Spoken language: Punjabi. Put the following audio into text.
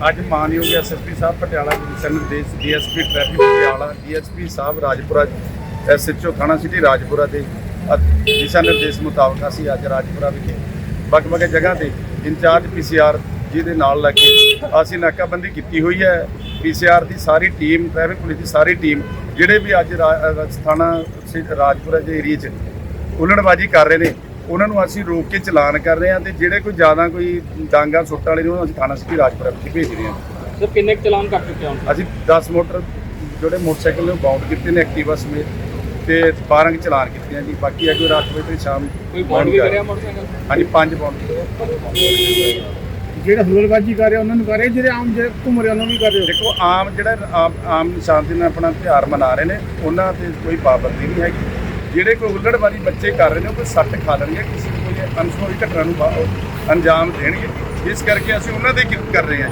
ਅੱਜ ਮਾਨਯੋਗ ਐਸਐਸਪੀ ਸਾਹਿਬ ਪਟਿਆਲਾ ਜੀ ਨਿਰਦੇਸ਼ ਡੀਐਸਪੀ ਟ੍ਰੈਫਿਕ ਪਟਿਆਲਾ ਡੀਐਸਪੀ ਸਾਹਿਬ ਰਾਜਪੁਰਾ ਐਸਐਚਓ ਥਾਣਾ ਸਿਟੀ ਰਾਜਪੁਰਾ ਦੇ ਦਿਸ਼ਾ ਨਿਰਦੇਸ਼ ਮੁਤਾਬਕ ਅਸੀਂ ਅੱਜ ਰਾਜਪੁਰਾ ਵਿਖੇ ਵੱਖ-ਵੱਖ ਜਗ੍ਹਾ ਤੇ ਇੰਚਾਰਜ ਪੀਸੀਆਰ ਜਿਹਦੇ ਨਾਲ ਲੱਗ ਕੇ ਅਸੀਂ ਨਾਕਾਬੰਦੀ ਕੀਤੀ ਹੋਈ ਹੈ। ਪੀਸੀਆਰ ਦੀ ਸਾਰੀ ਟੀਮ ਟ੍ਰੈਫਿਕ ਪੁਲਿਸ ਦੀ ਸਾਰੀ ਟੀਮ ਜਿਹੜੇ ਵੀ ਅੱਜ ਰਾ- ਥਾਣਾ ਸਿ- ਰਾਜਪੁਰਾ ਦੇ ਏਰੀਏ 'ਚ ਉਲੜਬਾਜੀ ਕਰ ਰਹੇ ਨੇ ਉਹਨਾਂ ਨੂੰ ਅਸੀਂ ਰੋਕ ਕੇ ਚਲਾਨ ਕਰ ਰਹੇ ਹਾਂ ਤੇ ਜਿਹੜੇ ਕੋਈ ਜ਼ਿਆਦਾ ਕੋਈ ਡਾਂਗਾ ਸੁੱਟਣ ਵਾਲੇ ਨੇ ਉਹਨਾਂ ਨੂੰ ਅਸੀਂ ਥਾਣਾ ਸਿਟੀ ਰਾਜਪੁਰਾ ਵਿੱਚ ਭੇਜ ਰਹੇ ਹਾਂ। ਸਰ ਕਿੰਨੇ ਕੁ ਚਲਾਨ ਕਰ ਚੁੱਕੇ ਹੋ ਅਸੀਂ 10 ਮੋਟਰ ਜਿਹੜੇ ਮੋਟਰਸਾਈਕਲ ਨੇ ਬਾਉਂਡ ਕੀਤੇ ਨੇ ਐਕਟਿਵਾ ਸਮੇਤ ਤੇ 12 ਕੁ ਚਲਾਨ ਕੀਤੇ ਆ ਜੀ। ਬਾਕੀ ਅੱਗੇ ਰਾਤ ਵਜੇ ਤੇ ਸ਼ਾਮ ਕੋਈ ਬੌਂਡ ਵੀ ਕਰਿਆ ਮੋਟਰਸਾਈਕਲ? ਹਾਂਜੀ 5 ਬਾਉਂਡ ਜਿਹੜੇ ਹੁਲੜਬਾਜੀ ਕਰ ਰਹੇ ਉਹਨਾਂ ਨੂੰ ਕਰ ਰਹੇ ਜਿਹੜੇ ਆਮ ਜਿਹੜੇ ਘੁੰਮ ਰਹੇ ਉਹਨਾਂ ਨੂੰ ਵੀ ਕਰ ਰਹੇ ਹੋ? ਦੇਖੋ ਆਮ ਜਿਹੜਾ ਆਮ ਆਮ ਸ਼ਾਂਤੀ ਨਾਲ ਆਪਣਾ ਤਿਉਹਾਰ ਮਨਾ ਰਹੇ ਨੇ ਉਹਨਾਂ ਤੇ ਕੋਈ ਪਾਬੰਦੀ ਨਹੀਂ ਹੈਗੀ। ਜਿਹੜੇ ਕੋਈ ਹੁੱਲੜਬਾਜ਼ੀ ਬੱਚੇ ਕਰ ਰਹੇ ਨੇ, ਉਹ ਕੋਈ ਸੱਟ ਖਾ ਲੈਣਗੇ, ਕਿਸੇ ਨੂੰ ਕੋਈ ਅਨਸੋਈ ਘਟਨਾ ਨੂੰ ਬਾ- ਅੰਜਾਮ ਦੇਣਗੇ। ਇਸ ਕਰਕੇ ਅਸੀਂ ਉਹਨਾਂ ਦੇ ਕਿਰਤ ਕਰ ਰਹੇ ਹਾਂ